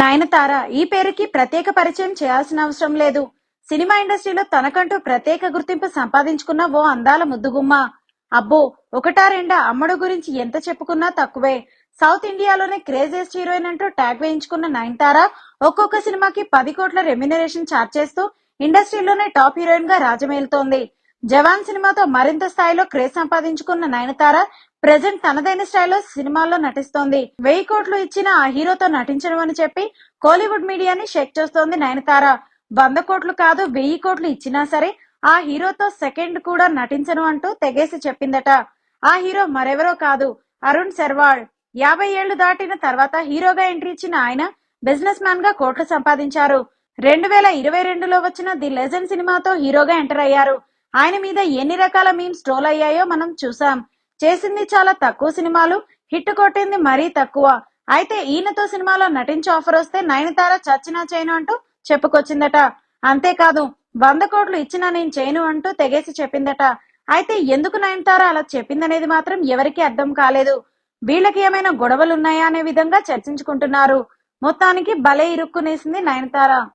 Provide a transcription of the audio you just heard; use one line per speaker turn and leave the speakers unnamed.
నయనతార ఈ పేరుకి ప్రత్యేక పరిచయం చేయాల్సిన అవసరం లేదు. సినిమా ఇండస్ట్రీలో తనకంటూ ప్రత్యేక గుర్తింపు సంపాదించుకున్న ఓ అందాల ముద్దుగుమ్మ. అబ్బో ఒకటా రెండా అమ్మడు గురించి ఎంత చెప్పుకున్నా తక్కువే. సౌత్ ఇండియాలోనే క్రేజెస్ట్ హీరోయిన్ అంటూ ట్యాగ్ వేయించుకున్న నయనతార ఒక్కొక్క సినిమాకి పది కోట్ల రెమ్యునరేషన్ చార్జ్ చేస్తూ ఇండస్ట్రీలోనే టాప్ హీరోయిన్గా రాజమేలుతోంది. జవాన్ సినిమాతో మరింత స్థాయిలో క్రేజ్ సంపాదించుకున్న నయనతార ప్రజెంట్ తనదైన స్టైల్లో సినిమాల్లో నటిస్తోంది. వెయ్యి కోట్లు ఇచ్చిన ఆ హీరోతో నటించడం అని చెప్పి కోలీవుడ్ మీడియాని షేక్ చేస్తోంది నయనతార. వంద కోట్లు కాదు వెయ్యి కోట్లు ఇచ్చినా సరే ఆ హీరోతో సెకండ్ కూడా నటించను అంటూ తెగేసి చెప్పిందట. ఆ హీరో మరెవరో కాదు అరుణ్ సెర్వాల్ యాభై ఏళ్ళు దాటిన తర్వాత హీరోగా ఎంట్రీ ఇచ్చిన ఆయన బిజినెస్ మ్యాన్గా కోట్లు సంపాదించారు. రెండు వేల ఇరవై రెండులో వచ్చిన ది లెజెండ్ సినిమాతో హీరోగా ఎంటర్ అయ్యారు. ఆయన మీద ఎన్ని రకాల మీమ్స్ ట్రోల్ అయ్యాయో మనం చూసాం. చేసింది చాలా తక్కువ సినిమాలు హిట్ కొట్టింది మరీ తక్కువ. అయితే ఈయనతో సినిమాలో నటించే ఆఫర్ వస్తే నయనతార చచ్చినా చేయను అంటూ చెప్పుకొచ్చిందట. అంతేకాదు వంద కోట్లు ఇచ్చినా నేను చేయను అంటూ తెగేసి చెప్పిందట. అయితే ఎందుకు నయనతార అలా చెప్పిందనేది మాత్రం ఎవరికీ అర్థం కాలేదు. వీళ్ళకి ఏమైనా గొడవలున్నాయా అనే విధంగా చర్చించుకుంటున్నారు. మొత్తానికి భలే ఇరుక్కునేసింది నయనతార.